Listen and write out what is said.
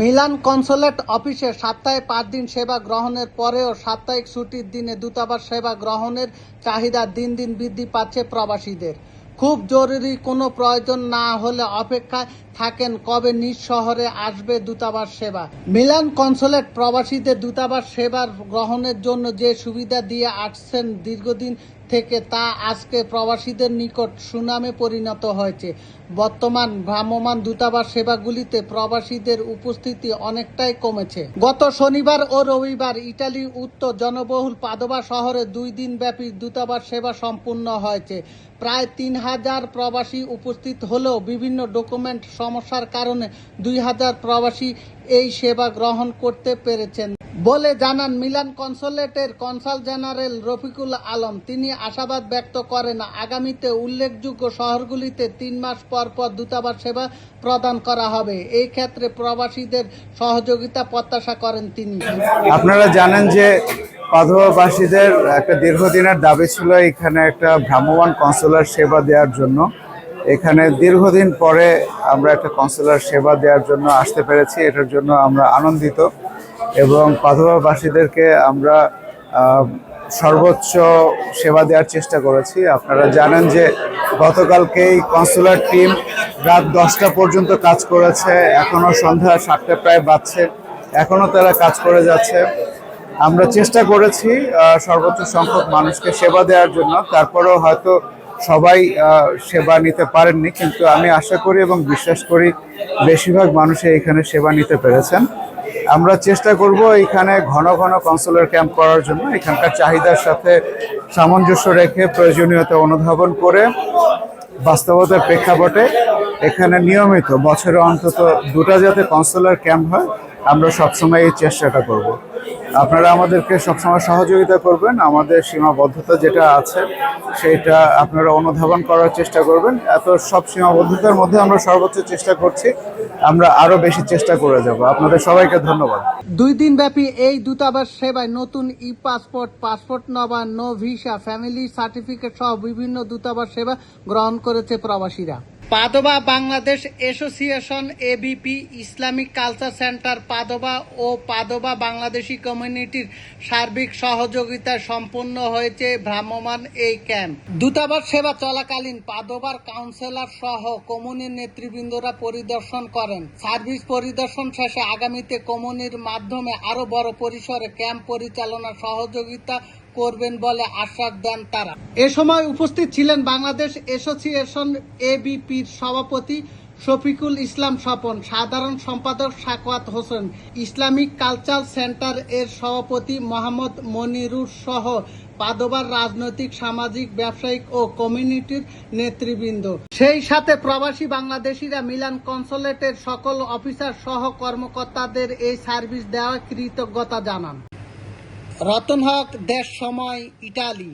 Milan consulate অফিসে সপ্তাহে পাঁচ দিন সেবা গ্রহণের পরেও সাপ্তাহিক ছুটির দিনে দূতাবাস সেবা গ্রহণের চাহিদা দিন দিন বৃদ্ধি পাচ্ছে প্রবাসীদের। খুব জরুরি কোনো প্রয়োজন না হলে অপেক্ষায় থাকেন কবে নিজ শহরে আসবে দূতাবাস সেবা। মিলান কনসোলেট প্রবাসীদের দূতাবাস সেবার গ্রহণের জন্য যে সুবিধা দিয়ে আসছেন দীর্ঘদিন থেকে তা আজকে প্রবাসীদের নিকট সুনামে পরিণত হয়েছে। বর্তমান ভ্রাম্যমাণ দূতাবাস সেবাগুলিতে প্রবাসীদের উপস্থিতি অনেকটাই কমেছে। গত শনিবার ও রবিবার ইটালির উত্তর জনবহুল পাদোবা শহরে দুই দিন ব্যাপী দূতাবাস সেবা সম্পূর্ণ হয়েছে। প্রায় তিন হাজার প্রবাসী উপস্থিত হলেও বিভিন্ন ডকুমেন্ট সমস্যার কারণে দুই হাজার প্রবাসী এই সেবা গ্রহণ করতে পেরেছেন। বলে জানান, মিলান কনসোলেটের কনসাল জেনারেল রফিকুল আলম। তিনি আশাবাদ ব্যক্ত করেন, আগামীতে উল্লেখযোগ্য শহরগুলিতে তিন মাস পর পর দূতাবাস সেবা প্রদান করা হবে। এই ক্ষেত্রে প্রবাসীদের সহযোগিতা প্রত্যাশা করেন তিনি। আপনারা জানেন যে পাধবাবাসীদের একটা দীর্ঘদিনের দাবি ছিল এখানে একটা ভ্রাম্যমান কনসুলার সেবা দেওয়ার জন্য। এখানে দীর্ঘদিন পরে আমরা একটা কনসুলার সেবা দেওয়ার জন্য আসতে পেরেছি, এটার জন্য আমরা আনন্দিত। এবং পাধবাবাসীদেরকে আমরা সর্বোচ্চ সেবা দেওয়ার চেষ্টা করেছি। আপনারা জানেন যে গতকালকেই কনসুলার টিম রাত দশটা পর্যন্ত কাজ করেছে। এখনও সন্ধ্যা সাতটা প্রায় বাজছে। এখনও তারা কাজ করে যাচ্ছে। আমরা চেষ্টা করেছি সর্বোচ্চ সংখ্যক মানুষকে সেবা দেওয়ার জন্য। তারপরেও হয়তো সবাই সেবা নিতে পারেননি, কিন্তু আমি আশা করি এবং বিশ্বাস করি বেশিরভাগ মানুষই এখানে সেবা নিতে পেরেছেন। আমরা চেষ্টা করব এখানে ঘন ঘন কনসুলার ক্যাম্প করার জন্য। এখানকার চাহিদার সাথে সামঞ্জস্য রেখে প্রয়োজনীয়তা অনুধাবন করে বাস্তবতার প্রেক্ষাপটে এখানে নিয়মিত বছরে অন্তত দুটা যাতে কনসুলার ক্যাম্প হয়, আমরা সবসময় এই চেষ্টাটা করব। আপনারা আমাদেরকে সবসময় সহযোগিতা করবেন, আমাদের সীমাবদ্ধতা যেটা আছে সেটা আপনারা অনুধাবন করার চেষ্টা করবেন। এত সব সীমাবদ্ধতার মধ্যে আমরা সর্বোচ্চ চেষ্টা করছি, আমরা আরও বেশি চেষ্টা করে যাব। আপনাদের সবাইকে ধন্যবাদ। দুই দিন ব্যাপী এই দূতাবাস সেবায় নতুন ই পাসপোর্ট পাসপোর্ট নবায়ন নো ভিসা, ফ্যামিলি সার্টিফিকেট সহ বিভিন্ন দূতাবাস সেবা গ্রহণ করেছে প্রবাসীরা। Padova Bangladesh association ABP Islamic culture centre Padova ও পাদোবা বাংলাদেশি কমিউনিটির সার্বিক সহযোগিতায় সম্পন্ন হয়েছে ভ্রাম্যমাণ এই ক্যাম্প। দূতাবাস সেবা চলাকালীন পাদোবার কাউন্সিলর সহ কমিউনির নেতৃবৃন্দরা পরিদর্শন করেন। সার্ভিস পরিদর্শন শেষে আগামীতে কমিউনির মাধ্যমে আরও বড় পরিসরে ক্যাম্প পরিচালনা সহযোগিতা করবেন বলে আশ্বাস দেন তারা। এ সময় উপস্থিত ছিলেন বাংলাদেশ অ্যাসোসিয়েশন এবিপির সভাপতি শফিকুল ইসলাম স্বপন, সাধারণ সম্পাদক Sakhawat Hossain, Islamic culture centre এর সভাপতি মোহাম্মদ মনিরুর সহ পাদোবার রাজনৈতিক, সামাজিক, ব্যবসায়িক ও কমিউনিটির নেতৃবৃন্দ। সেই সাথে প্রবাসী বাংলাদেশিরা মিলান কনসোলেটের সকল অফিসার সহ কর্মকর্তাদের এই সার্ভিস দেওয়া কৃতজ্ঞতা জানান। রতন হক দেশ সময় ইটালি।